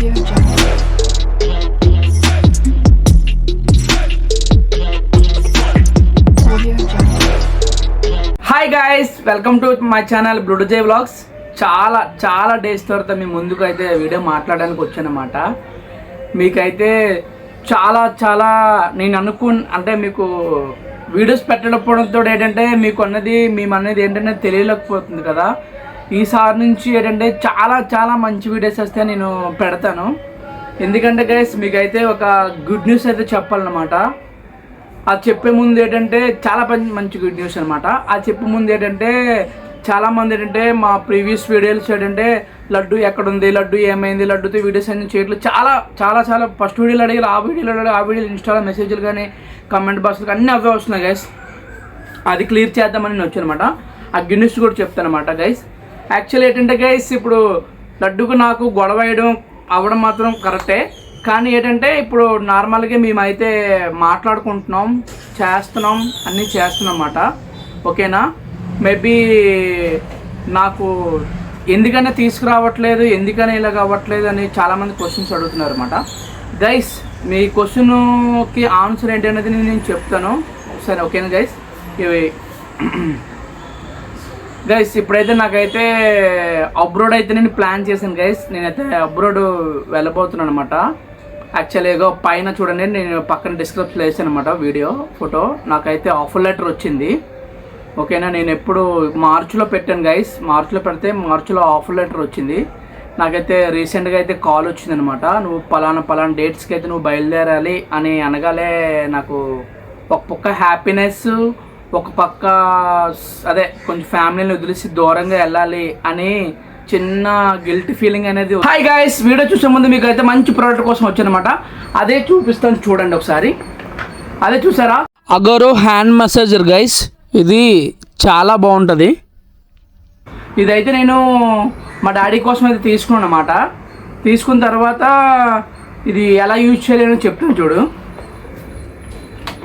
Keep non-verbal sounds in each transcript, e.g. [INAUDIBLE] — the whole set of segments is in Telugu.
Hi guys welcome to my channel బ్లూడజే vlogs చాలా చాలా డేస్ తర్వాత మీ ముందుకు అయితే వీడియో మాట్లాడడానికి వచ్చానమాట. మీకైతే చాలా చాలా నేను అనుకు అంటే మీకు వీడియోస్ పెట్టకపోవడంతో ఏంటంటే మీకు అన్నది మేము అనేది ఏంటంటే తెలియలేకపోతుంది కదా. ఈసారి నుంచి ఏంటంటే చాలా చాలా మంచి వీడియోస్ వస్తే నేను పెడతాను. ఎందుకంటే గైస్ మీకైతే ఒక గుడ్ న్యూస్ అయితే చెప్పాలన్నమాట. అది చెప్పే ముందు ఏంటంటే చాలా మంచి మంచి గుడ్ న్యూస్ అనమాట అది చెప్పే ముందు ఏంటంటే చాలామంది ఏంటంటే మా ప్రీవియస్ వీడియోస్ ఏంటంటే లడ్డు ఎక్కడ ఉంది లడ్డు ఏమైంది లడ్డుతో వీడియోస్ అన్ని చేయట్లేదు చాలా చాలా చాలా ఫస్ట్ వీడియోలు అడిగారు ఆ వీడియోలు అడిగి ఆ వీడియోలు ఇన్స్టాలో మెసేజ్లు కానీ కమెంట్ బాక్స్లు అన్నీ అవే వస్తున్నాయి గైస్ అది క్లియర్ చేద్దామని నేను వచ్చానమాట ఆ గుడ్ న్యూస్ కూడా చెప్తానమాట గైస్ యాక్చువల్ ఏంటంటే గైస్ ఇప్పుడు లడ్డుకు నాకు గొడవ వేయడం అవ్వడం మాత్రం కరెక్టే కానీ ఏంటంటే ఇప్పుడు నార్మల్గా మేమైతే మాట్లాడుకుంటున్నాం చేస్తున్నాం అన్నీ చేస్తున్నాం అన్నమాట. ఓకేనా మేబీ నాకు ఎందుకనే తీసుకురావట్లేదు ఎందుకనే ఇలా అవ్వట్లేదు అని చాలామంది క్వశ్చన్స్ అడుగుతున్నారు అనమాట గైస్ మీ క్వశ్చన్కి ఆన్సర్ ఏంటి అనేది నేను చెప్తాను. సరే ఓకేనా గైస్ ఇవి. గైస్ ఇప్పుడైతే నాకైతే అబ్రోడ్ అయితే నేను ప్లాన్ చేశాను గైస్ నేనైతే అబ్రోడ్ వెళ్ళబోతున్నాను అనమాట యాక్చువల్గా పైన చూడండి నేను పక్కన డిస్క్రిప్షన్లో వేసాను అనమాట వీడియో ఫోటో నాకైతే ఆఫర్ లెటర్ వచ్చింది. ఓకేనా నేను ఎప్పుడు మార్చిలో పెట్టాను గైస్ మార్చిలో పెడితే మార్చిలో ఆఫర్ లెటర్ వచ్చింది. నాకైతే రీసెంట్గా అయితే కాల్ వచ్చిందనమాట నువ్వు పలానా పలానా డేట్స్కి అయితే నువ్వు బయలుదేరాలి అని అనగాలే నాకు ఒక పక్క హ్యాపీనెస్ ఒక పక్క అదే కొంచెం ఫ్యామిలీని వదిలేసి దూరంగా వెళ్ళాలి అని చిన్న గిల్ట్ ఫీలింగ్ అనేది హాయ్ గాయస్ వీడియో చూసే ముందు మీకు అయితే మంచి ప్రోడక్ట్ కోసం వచ్చానమాట. అదే చూపిస్తాను చూడండి ఒకసారి. అదే చూసారా? అగోరో హ్యాండ్ మసాజర్ గైస్ ఇది చాలా బాగుంటుంది. ఇదైతే నేను మా డాడీ కోసం అయితే తీసుకున్నాను అనమాట తీసుకున్న తర్వాత ఇది ఎలా యూజ్ చేయాలో చెప్తాను చూడు.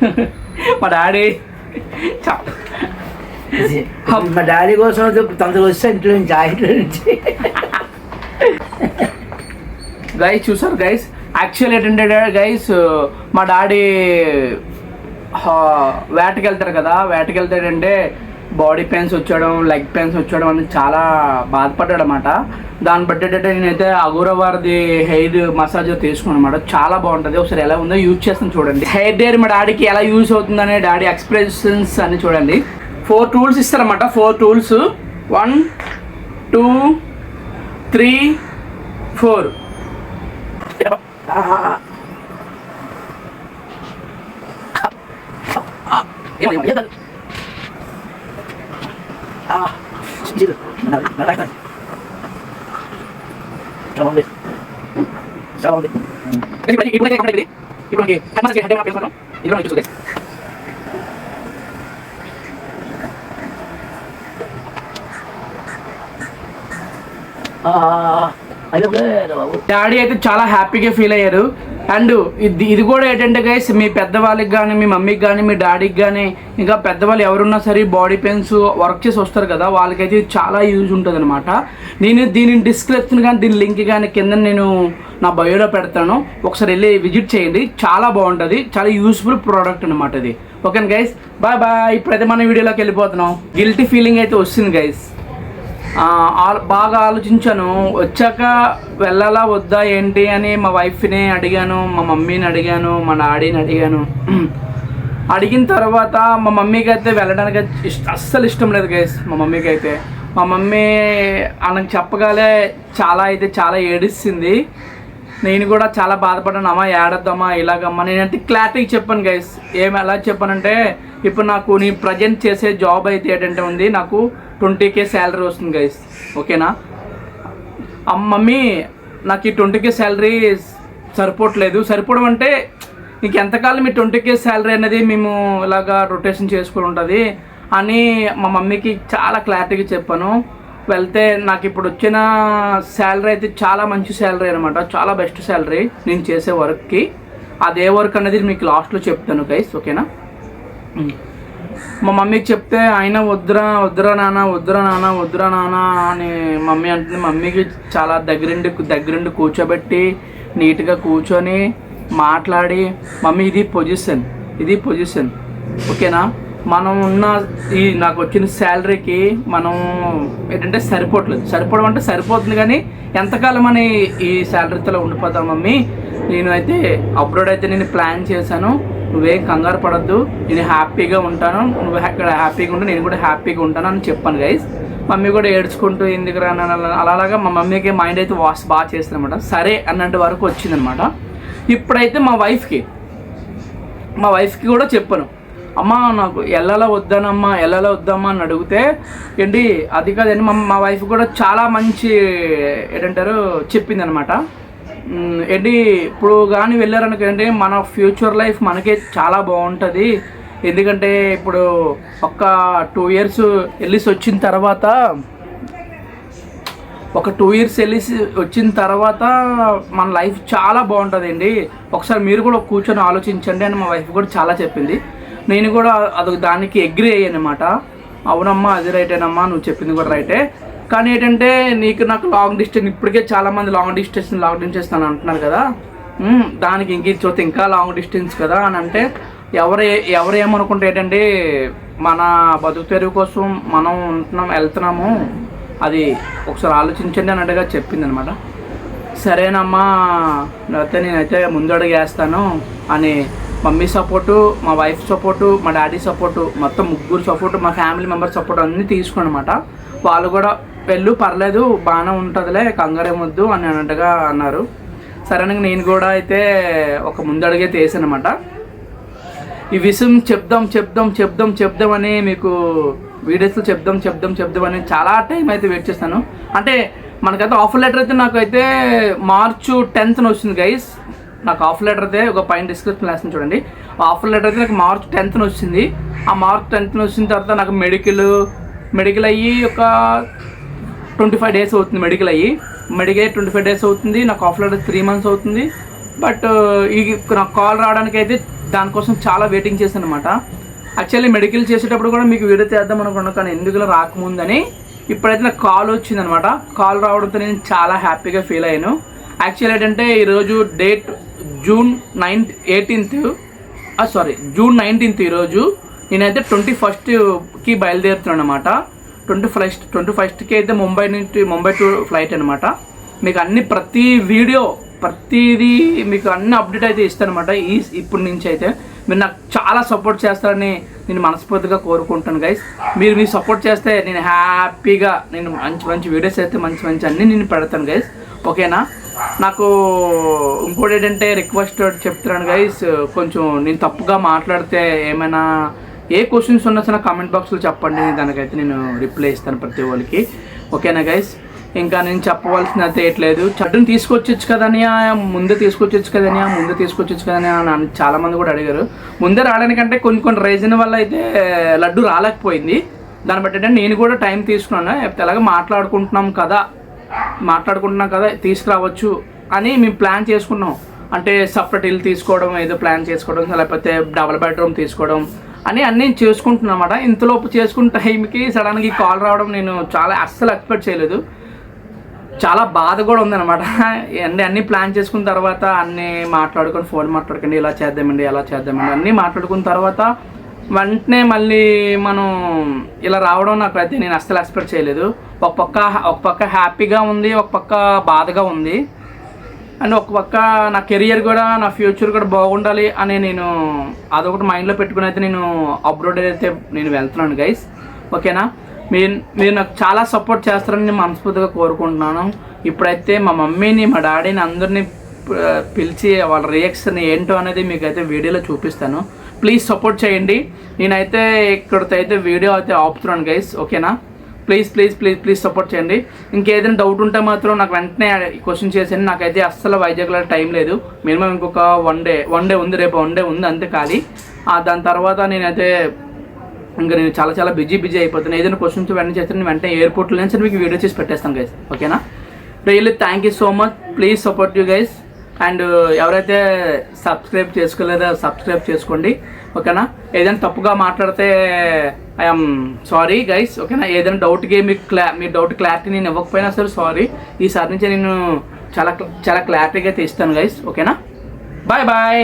[LAUGHS] మా డాడీ మా డాడీ కోసం తొందరగా వస్తే ఇంట్లో నుంచి ఆ ఇంట్లో నుంచి గైస్ చూసారు గైస్ యాక్చువల్ ఏంటంటే గైస్ మా డాడీ వేటకి వెళ్తారు కదా. వేటకి వెళ్తాడంటే బాడీ పెయిన్స్ వచ్చడం లెగ్ పెయిన్స్ వచ్చడం అని చాలా బాధపడ్డాడు అనమాట దాన్ని బట్టి ఏంటంటే నేనైతే అగూరవారిది హెయిర్ మసాజ్ తీసుకున్నాను అనమాట చాలా బాగుంటుంది. ఒకసారి ఎలా ఉందో యూజ్ చేస్తాను చూడండి. హెయిర్ డేర్ మా డాడీకి ఎలా యూజ్ అవుతుందనే డాడీ ఎక్స్ప్రెషన్స్ అని చూడండి. Four tools ఇస్తారన్నమాట. Four tools one two three four 아, 심지도 나 나가야 돼. 잡아온대. 잡아온대. 그래서 이번에 이번에 가면 돼. 이번에 한마디 한 대만 배워서 이번에 이쪽 돼. 아. Daddy అయితే చాలా హ్యాపీగా ఫీల్ అయ్యారు. అండ్ ఇది ఇది కూడా ఏంటంటే గైస్ మీ పెద్దవాళ్ళకి కానీ మీ మమ్మీకి కానీ మీ డాడీకి కానీ ఇంకా పెద్దవాళ్ళు ఎవరున్నా సరే బాడీ పెయిన్స్ వర్క్ చేసి వస్తారు కదా వాళ్ళకైతే చాలా యూజ్ ఉంటుంది అనమాట నేను దీని డిస్క్రిప్షన్ కానీ దీని లింక్ కానీ కింద నేను నా బయోలో పెడతాను. ఒకసారి వెళ్ళి విజిట్ చేయండి. చాలా బాగుంటుంది. చాలా యూస్ఫుల్ ప్రోడక్ట్ అనమాట ఇది. ఓకే గైస్ బాయ్ బాయ్ ఇప్పుడైతే మనం వీడియోలోకి వెళ్ళిపోతున్నాం. గిల్టీ ఫీలింగ్ అయితే వస్తుంది గైస్ బాగా ఆలోచించాను. వచ్చాక వెళ్ళాలా వద్దా ఏంటి అని మా వైఫ్ని అడిగాను మా మమ్మీని అడిగాను మా డాడీని అడిగాను. అడిగిన తర్వాత మా మమ్మీకి అయితే వెళ్ళడానికి ఇష్ట అస్సలు ఇష్టం లేదు గైస్ మా మమ్మీకి అయితే మా మమ్మీ ఆయనకు చెప్పగానే చాలా అయితే చాలా ఏడిస్తుంది. నేను కూడా చాలా బాధపడ్డాను అమ్మా ఏడద్దామా ఇలాగమ్మా. నేనంటే క్లారిటీగా చెప్పాను గైస్ ఏం ఎలా చెప్పానంటే ఇప్పుడు నాకు నేను ప్రజెంట్ చేసే జాబ్ అయితే ఏంటంటే ఉంది నాకు ట్వంటీ కే శాలరీ వస్తుంది గైస్ ఓకేనా? మమ్మీ నాకు ఈ ట్వంటీ కే శాలరీ సరిపోవట్లేదు. సరిపోవడం అంటే నీకు ఎంతకాలం మీ ట్వంటీ కే శాలరీ అనేది మేము ఇలాగా రొటేషన్ చేసుకుని ఉంటుంది అని మా మమ్మీకి చాలా క్లారిటీగా చెప్పాను. వెళ్తే నాకు ఇప్పుడు వచ్చిన శాలరీ అయితే చాలా మంచి శాలరీ అనమాట చాలా బెస్ట్ శాలరీ నేను చేసే వర్క్కి అదే వర్క్ అనేది మీకు లాస్ట్లో చెప్తాను గైస్ ఓకేనా? మా మమ్మీకి చెప్తే ఆయన వద్దురా వద్దురా నాన్న వద్దురా నాన్న వద్దురా నాన్న అని మమ్మీ అంటుంది. మమ్మీకి చాలా దగ్గరుండి దగ్గరుండి కూర్చోబెట్టి నీట్గా కూర్చొని మాట్లాడి మమ్మీ ఇది పొజిషన్ ఇది పొజిషన్ ఓకేనా? మనం ఉన్న ఈ నాకు వచ్చిన శాలరీకి మనం ఏంటంటే సరిపోవట్లేదు. సరిపోవడం అంటే సరిపోతుంది కానీ ఎంతకాలం అని ఈ శాలరీతో ఉండిపోతాం మమ్మీ? నేను అయితే అప్లోడ్ అయితే నేను ప్లాన్ చేశాను. నువ్వేం కంగారు పడద్దు నేను హ్యాపీగా ఉంటాను నువ్వు ఇక్కడ హ్యాపీగా ఉంటే నేను కూడా హ్యాపీగా ఉంటాను అని చెప్పాను గైస్ మమ్మీ కూడా ఏడ్చుకుంటూ ఎందుకు అలాగా మా మమ్మీకి మైండ్ అయితే వాష్ బాగా చేస్తుందన్నమాట. సరే అన్నట్టు వరకు వచ్చిందనమాట ఇప్పుడైతే మా వైఫ్కి మా వైఫ్కి కూడా చెప్పాను. అమ్మ నాకు ఎల్లలో వద్దానమ్మా ఎల్లలో వద్దామా అని అడిగితే ఏంటి అది కాదండి మా మా వైఫ్ కూడా చాలా మంచి ఏంటంటారు చెప్పింది అనమాట ఏంటి ఇప్పుడు కానీ వెళ్ళారనుకోండి మన ఫ్యూచర్ లైఫ్ మనకే చాలా బాగుంటుంది. ఎందుకంటే ఇప్పుడు ఒక టూ ఇయర్స్ వెళ్ళేసి వచ్చిన తర్వాత ఒక టూ ఇయర్స్ వెళ్ళేసి వచ్చిన తర్వాత మన లైఫ్ చాలా బాగుంటుందండి. ఒకసారి మీరు కూడా కూర్చొని ఆలోచించండి అని మా వైఫ్ కూడా చాలా చెప్పింది. నేను కూడా అది దానికి అగ్రి అయ్యానమాట. అవునమ్మా అది రైటేనమ్మా నువ్వు చెప్పింది కూడా రైటే. కానీ ఏంటంటే నీకు నాకు లాంగ్ డిస్టెన్స్ ఇప్పటికే చాలామంది లాంగ్ డిస్టెన్స్ లాంగ్ డిస్టెన్స్ అని అంటున్నారు కదా. దానికి ఇంక చూస్తే ఇంకా లాంగ్ డిస్టెన్స్ కదా అని అంటే ఎవరు ఎవరు ఏమనుకుంటే ఏంటంటే మన బతుకు తెరువు కోసం మనం ఉంటున్నాం వెళ్తున్నాము. అది ఒకసారి ఆలోచించండి అన్నట్టుగా చెప్పింది అనమాట సరేనమ్మా అయితే నేనైతే ముందడుగు వేస్తాను అని మమ్మీ సపోర్టు మా వైఫ్ సపోర్టు మా డాడీ సపోర్టు మొత్తం ముగ్గురు సపోర్టు మా ఫ్యామిలీ మెంబర్స్ సపోర్ట్ అన్నీ తీసుకోనమాట వాళ్ళు కూడా పెళ్ళు పర్లేదు బాగానే ఉంటుందిలే కంగారేమొద్దు అని అన్నట్టుగా అన్నారు. సరే నేను కూడా అయితే ఒక ముందడుగే తీసానమాట ఈ విషయం చెప్దాం చెప్దాం చెప్దాం చెప్దామని మీకు వీడియోస్లో చెప్దాం చెప్దాం చెప్దాం అని చాలా టైం అయితే వెయిట్ చేస్తాను. అంటే మనకైతే ఆఫర్ లెటర్ అయితే నాకు అయితే మార్చు టెన్త్న వచ్చింది గైస్ నాకు ఆఫర్ లెటర్ అయితే ఒక పైన డిస్క్రిప్షన్ వేస్తాను చూడండి. ఆఫర్ లెటర్ అయితే నాకు మార్చ్ టెన్త్న వచ్చింది ఆ మార్చ్ టెన్త్న వచ్చిన తర్వాత నాకు మెడికల్ మెడికల్ అయ్యి ఒక ట్వంటీ ఫైవ్ డేస్ అవుతుంది మెడికల్ అయ్యి. మెడికల్ ట్వంటీ ఫైవ్ డేస్ అవుతుంది. నాకు ఆఫ్ లెటర్ త్రీ మంత్స్ అవుతుంది. బట్ uh, ఈ నాకు కాల్ రావడానికి అయితే దానికోసం చాలా వెయిటింగ్ చేశాను అనమాట యాక్చువల్లీ మెడికల్ చేసేటప్పుడు కూడా మీకు వీడియో చేద్దాం అనుకున్నాను కానీ ఎందుకు రాకముందని ఇప్పుడైతే నాకు కాల్ వచ్చిందనమాట కాల్ రావడంతో నేను చాలా హ్యాపీగా ఫీల్ అయ్యాను. యాక్చువల్ ఏంటంటే ఈరోజు date June ninth eighteenth sorry June nineteenth ఈరోజు నేనైతే ట్వంటీ ఫస్ట్కి బయలుదేరుతున్నాను అనమాట ట్వంటీ ఫస్ట్ ట్వంటీ ఫస్ట్కి అయితే ముంబై నుంచి ముంబై టు ఫ్లైట్ అనమాట మీకు అన్ని ప్రతి వీడియో ప్రతిదీ మీకు అన్ని అప్డేట్ అయితే ఇస్తాను అనమాట ఈ ఇప్పటి నుంచి అయితే మీరు నాకు చాలా సపోర్ట్ చేస్తారని నేను మనస్ఫూర్తిగా కోరుకుంటాను గైస్ మీరు మీ సపోర్ట్ చేస్తే నేను హ్యాపీగా నేను మంచి మంచి వీడియోస్ అయితే మంచి మంచి అన్నీ నేను పెడతాను గైస్ ఓకేనా? నాకు ఇంకోటి ఏంటంటే రిక్వెస్ట్ చెప్తున్నాను గైస్ కొంచెం నేను తప్పుగా మాట్లాడితే ఏమైనా ఏ క్వశ్చన్స్ ఉన్నా సరే కామెంట్ బాక్స్లో చెప్పండి. దానికైతే నేను రిప్లై ఇస్తాను ప్రతి వాళ్ళకి ఓకేనా గైస్ ఇంకా నేను చెప్పవలసిన అయితే ఏట్లేదు. చట్టును తీసుకొచ్చొచ్చు కదని ముందే తీసుకొచ్చొచ్చు కదని ముందే తీసుకొచ్చొచ్చు కదని అని చాలామంది కూడా అడిగారు. ముందే రావడానికంటే కొన్ని కొన్ని రీజన్ వల్ల అయితే లడ్డు రాలేకపోయింది. దాన్ని బట్టి నేను కూడా టైం తీసుకున్నాను. ఎలాగ మాట్లాడుకుంటున్నాం కదా మాట్లాడుకుంటున్నాం కదా తీసుకురావచ్చు అని మేము ప్లాన్ చేసుకున్నాం. అంటే సపరేట్ ఇల్లు తీసుకోవడం ఏదో ప్లాన్ చేసుకోవడం లేకపోతే డబల్ బెడ్రూమ్ తీసుకోవడం అని అన్నీ చేసుకుంటున్నాం అనమాట ఇంతలోపు చేసుకున్న టైంకి సడన్గా ఈ కాల్ రావడం నేను చాలా అస్సలు ఎక్స్పెక్ట్ చేయలేదు. చాలా బాధ కూడా ఉందన్నమాట. అన్ని అన్ని ప్లాన్ చేసుకున్న తర్వాత అన్నీ మాట్లాడుకొని ఫోన్ మాట్లాడుకోండి ఇలా చేద్దామండి ఎలా చేద్దామండి అన్నీ మాట్లాడుకున్న తర్వాత వెంటనే మళ్ళీ మనం ఇలా రావడం నాకు అయితే నేను అస్సలు ఎక్స్పెక్ట్ చేయలేదు. ఒక పక్క ఒక పక్క హ్యాపీగా ఉంది ఒక పక్క బాధగా ఉంది. అండ్ ఒక పక్క నా కెరియర్ కూడా నా ఫ్యూచర్ కూడా బాగుండాలి అని నేను అదొకటి మైండ్లో పెట్టుకుని అయితే నేను అబ్రోడ్ అయితే నేను వెళ్తున్నాను గైస్ ఓకేనా? మీరు మీరు నాకు చాలా సపోర్ట్ చేస్తారని నేను మనస్ఫూర్తిగా కోరుకుంటున్నాను. ఇప్పుడైతే మా మమ్మీని మా డాడీని అందరినీ పిలిచి వాళ్ళ రియాక్షన్ ఏంటో అనేది మీకు అయితే వీడియోలో చూపిస్తాను. ప్లీజ్ సపోర్ట్ చేయండి. నేనైతే ఇక్కడితో అయితే వీడియో అయితే ఆపుతున్నాను గైస్ ఓకేనా? Please please please please support చేయండి. ఇంకేదైనా డౌట్ ఉంటే మాత్రం నాకు వెంటనే క్వశ్చన్ చేసేయండి. నాకైతే అస్సలు వైజాగ్లో టైం లేదు. మినిమం ఇంకొక వన్ డే వన్ డే ఉంది రేపు వన్ డే ఉంది అంతే ఖాళీ. దాని తర్వాత నేనైతే ఇంకా నేను చాలా చాలా బిజీ బిజీ అయిపోతున్నాను ఏదైనా క్వశ్చన్స్ వెంటనే చేస్తే వెంటనే ఎయిర్పోర్ట్లో నుంచి మీకు వీడియో చేసి పెట్టేస్తాను గైస్ ఓకేనా really thank you so much please support you guys and ఎవరైతే సబ్స్క్రైబ్ చేసుకోలేదో సబ్స్క్రైబ్ చేసుకోండి ఓకేనా? ఏదైనా తప్పుగా మాట్లాడితే ఐఎమ్ సారీ గైస్ ఓకేనా? ఏదైనా డౌట్కి మీకు క్లా మీ డౌట్ క్లారిటీ నేను ఇవ్వకపోయినా సరే సారీ. ఈసారి నుంచి నేను చాలా చాలా క్లారిటీగా అయితే ఇస్తాను గైస్ ఓకేనా? Bye bye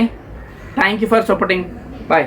thank you for supporting bye